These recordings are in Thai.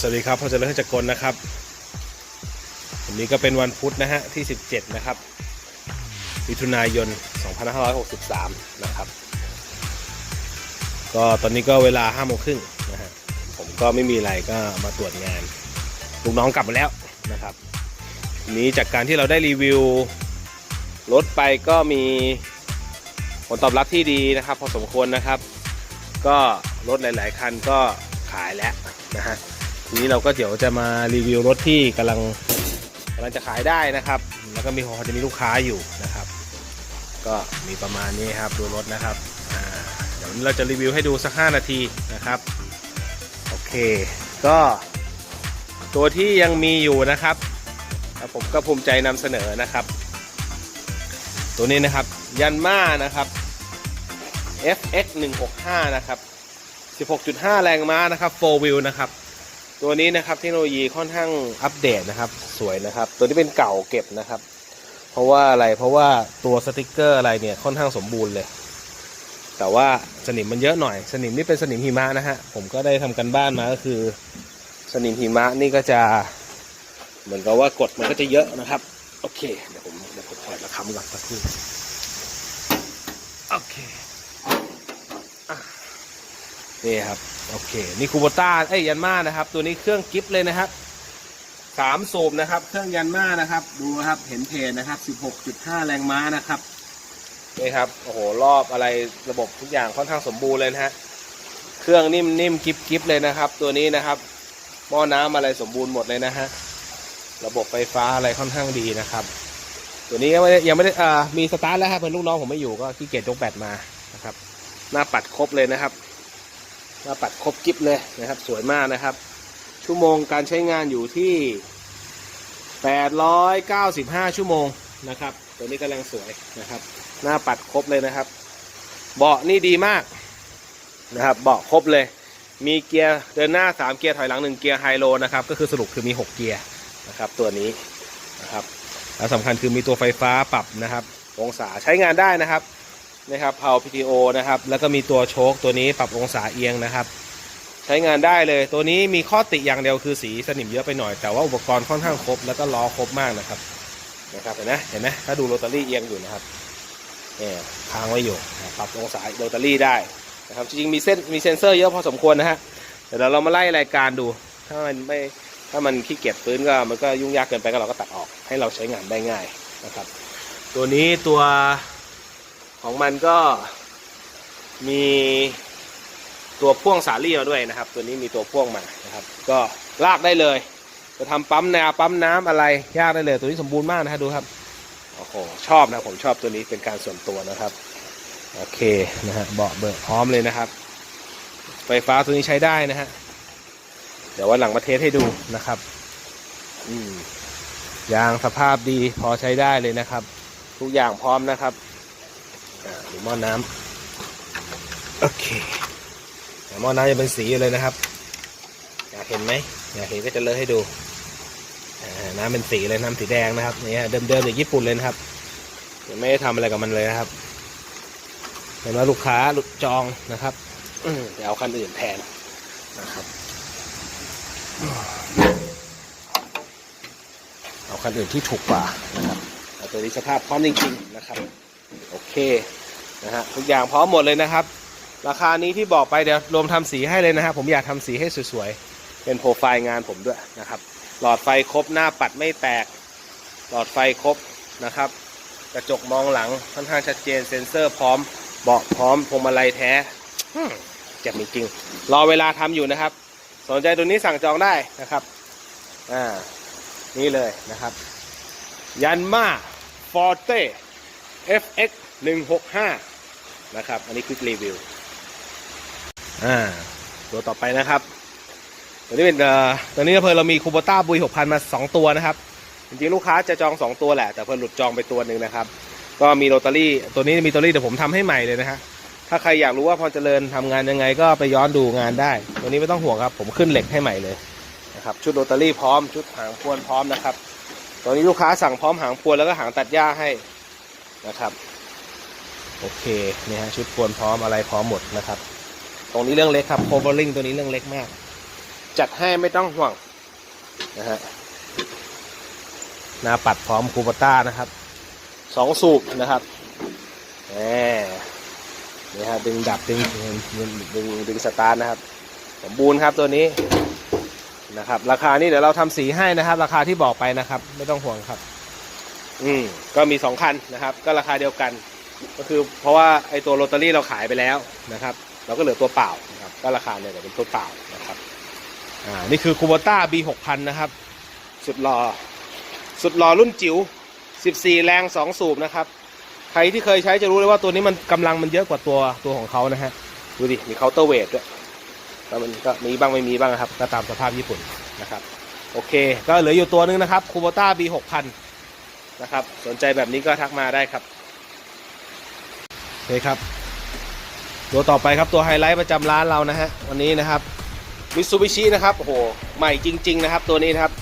สวัสดีครับพ่อเจริญจักรนะครับ วันนี้ก็เป็นวันพุธนะฮะที่ 17 นะครับมิถุนายน 2563 นะครับ ก็ตอนนี้ก็เวลา5โมงครึ่งนะฮะ ผมก็ไม่มีอะไรก็มาตรวจงาน ลูกน้องกลับมาแล้วนะครับนนี้จากการที่เราได้รีวิวรถไปก็มีผลตอบรับที่ดีนะครับ พอสมควรนะครับ ก็รถหลาย ๆ คันก็ขายแล้ว นะฮะทีนี้เราก็เดี๋ยวจะมารีวิวรถที่กำลังกำลังจะขายได้นะครับ แล้วก็มีพอจะมีลูกค้าอยู่นะครับ ก็มีประมาณนี้ครับดูรถนะครับเดี๋ยวเราจะรีวิวให้ดูสัก 5 นาทีนะครับโอเค ก็ตัวที่ยังมีอยู่นะครับผมก็ภูมิใจนำเสนอนะครับ ตัวนี้นะครับยันมานะครับ FX 165นะครับ 16.5 แรงม้านะครับ4 wheel นะครับ ตัวนี้นะครับเทคโนโลยีค่อนข้างอัปเดตนะครับ สวยนะครับ ตัวนี้เป็นเก่าเก็บนะครับ เพราะว่าอะไรเพราะว่าตัวสติกเกอร์อะไรเนี่ยค่อนข้างสมบูรณ์เลย แต่ว่าสนิมมันเยอะหน่อย สนิมนี่เป็นสนิมหิมะนะฮะผมก็ได้ทำกันบ้านมาก็คือ สนิมหิมะนี่ก็จะ เหมือนกับว่ากดมันก็จะเยอะนะครับ โอเคเดี๋ยวผมเดี๋ยวผมถอดระคำก่อนสักครู่โอเค นี่ครับ โอเค นี่คูโบต้าเอ้ยยันมานะครับ ตัวนี้เครื่องกิฟเลยนะครับสามสูบนะครับ เครื่องยันมานะครับ ดูนะครับ เห็นเพจนะครับ16.5แรงม้านะครับนี่ครับ โอ้โห รอบอะไรระบบทุกอย่างค่อนข้างสมบูรณ์เลยนะฮะ เครื่องนิ่มนิ่มกิฟกิฟเลยนะครับ ตัวนี้นะครับ หม้อน้ำอะไรสมบูรณ์หมดเลยนะฮะ ระบบไฟฟ้าอะไรค่อนข้างดีนะครับ ตัวนี้ยังไม่ได้ยังไม่ได้อ่ามีสตาร์ทแล้วครับเพื่อนลูกน้องผมไม่อยู่ก็ขี้เกียจยกแบตมานะครับ หน้าปัดครบเลยนะครับ หน้าปัดครบกิฟเลยนะครับ สวยมากนะครับ ชั่วโมงการใช้งานอยู่ที่ 895 ชั่วโมงนะครับ ตัวนี้กำลังสวยนะครับ หน้าปัดครบเลยนะครับ เบาะนี่ดีมากนะครับ เบาะครบเลย มีเกียร์เดินหน้า 3 เกียร์ถอยหลัง 1 เกียร์ไฮโลนะครับ ก็คือสรุปคือมี 6 เกียร์นะครับ ตัวนี้นะครับแล้วสำคัญคือมีตัวไฟฟ้าปรับนะครับ องศาใช้งานได้นะครับ นะครับเพา PTO นะครับ แล้วก็มีตัวโชคตัวนี้ปรับองศาเอียงนะครับ ใช้งานได้เลย ตัวนี้มีข้อติอย่างเดียวคือสีสนิมเยอะไปหน่อย แต่ว่าอุปกรณ์ค่อนข้างครบ แล้วก็ล้อครบมากนะครับ นะครับเห็นไหมเห็นไหมถ้าดูโรตารี่เอียงอยู่นะครับเนี่ยค้างไว้อยู่ปรับองศาโรตารี่ได้นะครับจริงๆมีเส้นมีเซนเซอร์เยอะพอสมควรนะฮะเดี๋ยวเรามาไล่รายการดู ถ้ามันไม่ถ้ามันขี้เกียจฟื้นก็มันก็ยุ่งยากเกินไปก็เราก็ตัดออกให้เราใช้งานได้ง่ายนะครับ ตัวนี้ตัว ของมันก็มีตัวพ่วงสาลี่มาด้วยนะครับ ตัวนี้มีตัวพ่วงมานะครับ ก็ลากได้เลย จะทำปั๊มนาปั๊มน้ำอะไรยากได้เลย ตัวนี้สมบูรณ์มากนะฮะดูครับโอ้โหชอบนะผมชอบตัวนี้เป็นการส่วนตัวนะครับโอเคนะฮะเบาะเบิกพร้อมเลยนะครับ ไฟฟ้าตัวนี้ใช้ได้นะฮะเดี๋ยววันหลังมาเทสให้ดูนะครับอืมยางสภาพดีพอใช้ได้เลยนะครับ ทุกอย่างพร้อมนะครับ อ่าดูหม้อน้ำโอเคแต่หม้อน้ำจะเป็นสีอยู่เลยนะครับ อยากเห็นไหมอยากเห็นก็จะเลอะให้ดูอ่าน้ำเป็นสีเลยน้ำสีแดงนะครับเนี่ยเดิมๆจากญี่ปุ่นเลยนะครับยังไม่ได้ทำอะไรกับมันเลยนะครับเห็นว่าลูกค้าหลุดจองนะครับอืมเดี๋ยวเอาคันอื่นแทนนะครับเอาคันอื่นที่ถูกกว่านะครับเอาตัวนี้สภาพพร้อมจริงๆนะครับ โอเคนะฮะทุกอย่างพร้อมหมดเลยนะครับ ราคานี้ที่บอกไปเดี๋ยวรวมทำสีให้เลยนะครับผมอยากทำสีให้สวยๆ เป็นโปรไฟล์งานผมด้วยนะครับ หลอดไฟครบหน้าปัดไม่แตก หลอดไฟครบนะครับ กระจกมองหลังค่อนข้างชัดเจนเซ็นเซอร์พร้อมเบาะพร้อมพวงมาลัยแท้เจ็บจริงๆรอเวลาทำอยู่นะครับ สนใจตัวนี้สั่งจองได้นะครับ อ่า นี่เลยนะครับ ยันมาฟอร์เต้ FX 165นะครับ อันนี้คือรีวิว อ่า ตัวต่อไปนะครับ ตัวนี้เป็นเอ่อตัวนี้เพิ่นเรามีคูโบต้าบุย6,000 มา 2 ตัวนะครับ จริงๆ ลูกค้าจะจอง 2 ตัวแหละ แต่เพิ่นหลุดจองไปตัวหนึ่งนะครับ ก็มีโรตารี่ ตัวนี้มีโรตารี่เดี๋ยวผมทำให้ใหม่เลยนะฮะ ถ้าใครอยากรู้ว่าพรเจริญทำงานยังไงก็ไปย้อนดูงานได้ ตัวนี้ไม่ต้องห่วงครับ ผมขึ้นเหล็กให้ใหม่เลยนะครับชุดโรตารี่พร้อม ชุดหางพวนพร้อมนะครับ ตอนนี้ลูกค้าสั่งพร้อมหางพวนแล้วก็หางตัดหญ้าให้ นะครับ โอเคนี่ฮะชุดพวนพร้อมอะไรพร้อมหมดนะครับ ตรงนี้เรื่องเล็กครับ covering ตัวนี้เรื่องเล็กมาก จัดให้ไม่ต้องห่วงนะฮะหน้าปัดพร้อมคูปต้านะครับสองสูบนะครับแหมนี่ฮะดึงดับดึงดึงดึงดึงดึงสตาร์ทนะครับ สมบูรณ์ครับตัวนี้นะครับ ราคานี้เดี๋ยวเราทำสีให้นะครับ ราคาที่บอกไปนะครับ ไม่ต้องห่วงครับ อืมก็มีสองคันนะครับ ก็ราคาเดียวกัน ก็คือเพราะว่าไอตัวโรตารี่เราขายไปแล้วนะครับ เราก็เหลือตัวเปล่านะครับ ก็ราคาเนี่ยเดี๋ยวเป็นตัวเปล่านะครับ อ่า นี่คือคูโบต้า B 6 0 0นะครับ สุดหล่อ สุดหล่อรุ่นจิ๋ว14แรง2สูบนะครับ ใครที่เคยใช้จะรู้เลยว่าตัวนี้มันกำลังมันเยอะกว่าตัวตัวของเขานะฮะ ดูดิ มีเคาน์เตอร์เวทด้วยแล้วมันก็มีบ้างไม่มีบ้างนะครับก็ตามสภาพญี่ปุ่นนะครับ โอเค ก็เหลืออยู่ตัวนึงนะครับคูโบต้า B 6 0 0นะครับ สนใจแบบนี้ก็ทักมาได้ครับโอเคครับ ตัวต่อไปครับตัวไฮไลท์ประจำร้านเรานะฮะวันนี้นะครับมิตซูบิชินะครับโอ้โหใหม่จริง ๆ นะครับ ตัวนี้นะครับ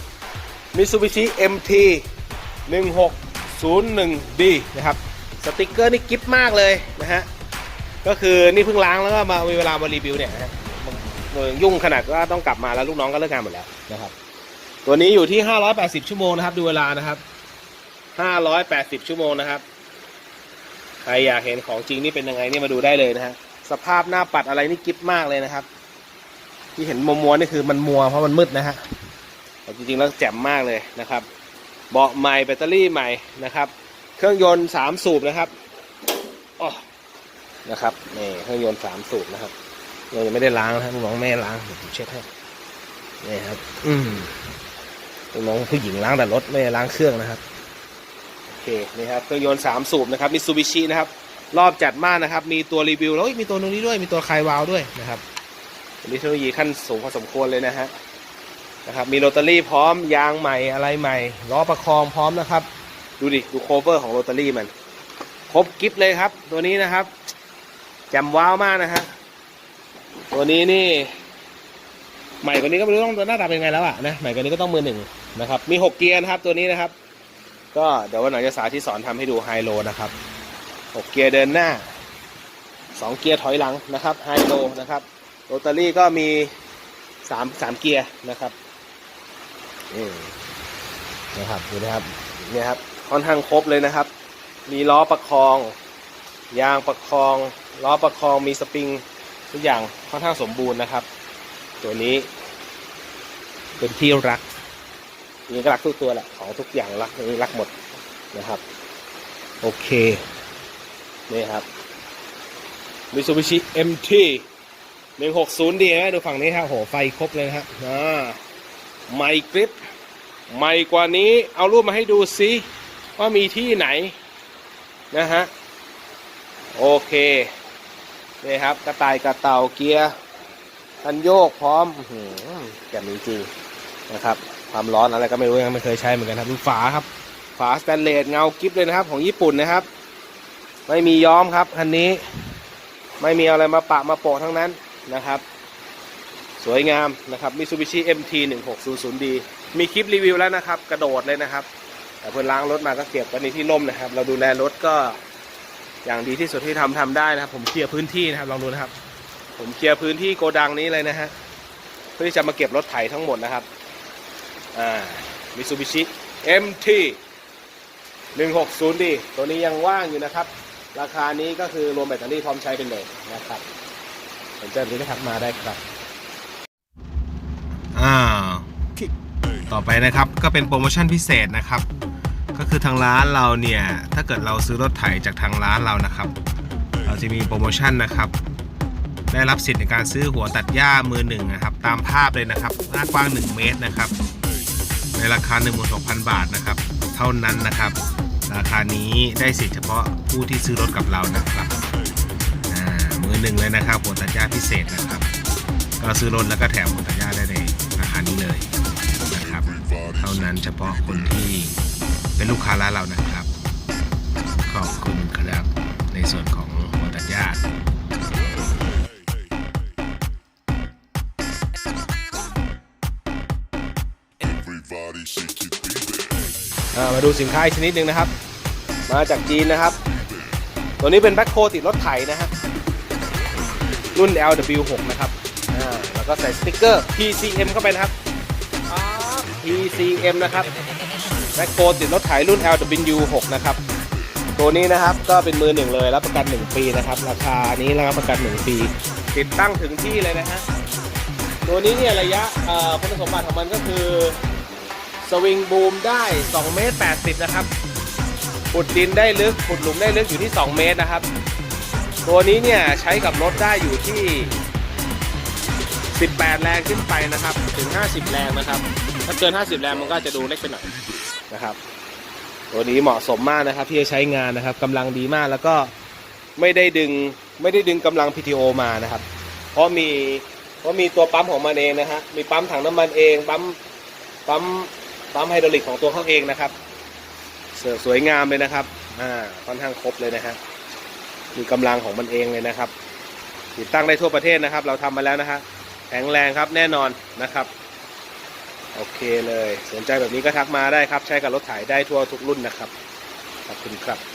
มิตซูบิชิ MT 1601D นะครับสติกเกอร์นี่กิฟมากเลยนะฮะก็คือนี่เพิ่งล้างแล้วก็มามีเวลามารีวิวเนี่ยนะฮะมันยุ่งขนาดว่าต้องกลับมาแล้วลูกน้องก็เลิกงานหมดแล้วนะครับ ตัวนี้อยู่ที่ 580 ชั่วโมงนะครับ ดูเวลานะครับ 580 ชั่วโมงนะครับ ใครอยากเห็นของจริงนี่เป็นยังไงนี่มาดูได้เลยนะฮะ สภาพหน้าปัดอะไรนี่กิฟมากเลยนะครับ ที่เห็นมัวมัวๆนี่คือมันมัวเพราะมันมืดนะฮะ แต่จริงๆแล้วแจ่มมากเลยนะครับ เบาะใหม่แบตเตอรี่ใหม่นะครับ เครื่องยนต์สามสูบนะครับอ๋อนะครับนี่เครื่องยนต์สามสูบนะครับยังไม่ได้ล้างนะครับน้องแม่ล้างผมเช็ดให้นี่ครับ อืมน้องผู้หญิงล้างแต่รถไม่ได้ล้างเครื่องนะครับ เคนี่ครับเครื่องยนต์สามสูบนะครับมิตซูบิชินะครับรอบจัดมากนะครับ มีตัวรีวิวแล้วมีตัวตรงนี้ด้วยมีตัวคลายวาลด้วยนะครับเป็นเทคโนโลยีขั้นสูงพอสมควรเลยนะฮะนะครับมีโรตารี่พร้อมยางใหม่อะไรใหม่ล้อประคองพร้อมนะครับ ดูดิดูโคเวอร์ของโรตารี่มัน ครบกิฟเลยครับ ตัวนี้นะครับแจ่มว้าวมากนะฮะตัวนี้นี่ ใหม่กว่านี้ก็ไม่รู้ต้องหน้าตาเป็นไงแล้วอะนะใหม่กว่านี้ก็ต้องมือหนึ่งนะครับ มีหกเกียร์นะครับตัวนี้นะครับ ก็เดี๋ยววันหลังจะสาธิตสอนทำให้ดูไฮโลนะครับ6เกียร์เดินหน้า2เกียร์ถอยหลังนะครับไฮโลนะครับโรตารี่ก็มี3 3เกียร์นะครับนี่นะครับดูนะครับเนี่ยครับค่อนข้างครบเลยนะครับ มีล้อประคอง ยางประคองล้อประคองมีสปริงทุกอย่างค่อนข้างสมบูรณ์นะครับ ตัวนี้เป็นที่รัก มีก็รักทุกตัวแหละของทุกอย่างรักนี้รักหมดนะครับ โอเค นี่ครับ Mitsubishi MT 160D นะดูฝั่งนี้ครับโหไฟครบเลยนะครับอ่าไมค์กริปใหม่กว่านี้เอารูปมาให้ดูซิว่ามีที่ไหนนะฮะ โอเคนี่ครับ กระต่ายกระเต่าเกียร์คันโยกพร้อมอื้อหือแกมีจริงนะครับ ความร้อนอะไรก็ไม่รู้ยังไม่เคยใช้เหมือนกันครับดูฝาครับ ฝาสแตนเลสเงากิฟเลยนะครับ ของญี่ปุ่นนะครับ ไม่มีย้อมครับคันนี้ ไม่มีอะไรมาปะมาโปะทั้งนั้นนะครับ สวยงามนะครับ Mitsubishi MT 1600D มีคลิปรีวิวแล้วนะครับ กระโดดเลยนะครับ แต่เพื่อนล้างรถมาก็เก็บไว้ในที่ร่มนะครับ เราดูแลรถก็อย่างดีที่สุดที่ทำทำได้นะครับ ผมเคลียร์พื้นที่นะครับลองดูนะครับ ผมเคลียร์พื้นที่โกดังนี้เลยนะฮะเพื่อที่จะมาเก็บรถไถทั้งหมดนะครับ อ่า Mitsubishi MT 160D ตัวนี้ยังว่างอยู่นะครับ ราคานี้ก็คือรวมแบตเตอรี่พร้อมใช้ไปเลยนะครับสนใจนี้นะครับมาได้ครับอ่าต่อไปนะครับก็เป็นโปรโมชั่นพิเศษนะครับ ก็คือทางร้านเราเนี่ย ถ้าเกิดเราซื้อรถไถจากทางร้านเรานะครับ เราจะมีโปรโมชั่นนะครับ ได้รับสิทธิ์ในการซื้อหัวตัดหญ้ามือหนึ่งนะครับ ตามภาพเลยนะครับหน้ากว้าง 1 เมตรนะครับ ในราคา16,000 บาทนะครับ เท่านั้นนะครับ ราคานี้ได้สิทธิ์เฉพาะผู้ที่ซื้อรถกับเรานะครับอ่ามือหนึ่งเลยนะครับหัวตัดหญ้าพิเศษนะครับ ก็ซื้อรถแล้วก็แถมหัวตัดหญ้าได้ในราคานี้เลยนะครับ เท่านั้นเฉพาะคนที่เป็นลูกค้าร้านเรานะครับ ขอบคุณครับในส่วนของ มาดูสินค้าอีกชนิดหนึ่งนะครับ มาจากจีนนะครับ ตัวนี้เป็นแบ็คโคติดรถไถนะฮะรุ่น LW6 นะครับแล้วก็ใส่สติกเกอร์ PCM เข้าไปนะครับ PCM นะครับแบ็คโกติดรถไถรุ่น LW6 นะครับ ตัวนี้นะครับก็เป็นมือหนึ่งเลยรับประกัน 1 ปีนะครับ ราคานี้รับประกัน 1 ปี ติดตั้งถึงที่เลยนะฮะตัวนี้เนี่ยระยะคุณสมบัติของมันก็คือ สวิงบูมได้2เมตร80 นะครับขุดดินได้ลึกขุดหลุมได้ลึกอยู่ที่ 2 เมตรนะครับ ตัวนี้เนี่ยใช้กับรถได้อยู่ที่ 18 แรงขึ้นไปนะครับ ถึง 50 แรงนะครับ ถ้าเกิน 50 แรงมันก็จะดูเล็กไปหน่อยนะครับ ตัวนี้เหมาะสมมากนะครับที่จะใช้งานนะครับกำลังดีมากแล้วก็ไม่ได้ดึงไม่ได้ดึงกำลัง PTO มานะครับ เพราะมีเพราะมีตัวปั๊มของมันเองนะฮะมีปั๊มถังน้ำมันเองปั๊มปั๊ม ปั๊มไฮดรอลิกของตัวเขาเองนะครับสวยสวยงามเลยนะครับอ่าค่อนข้างครบเลยนะฮะมีกำลังของมันเองเลยนะครับ ติดตั้งได้ทั่วประเทศนะครับ เราทำมาแล้วนะฮะแข็งแรงครับแน่นอนนะครับ โอเคเลย สนใจแบบนี้ก็ทักมาได้ครับ ใช้กับรถถ่ายได้ทั่วทุกรุ่นนะครับขอบคุณครับ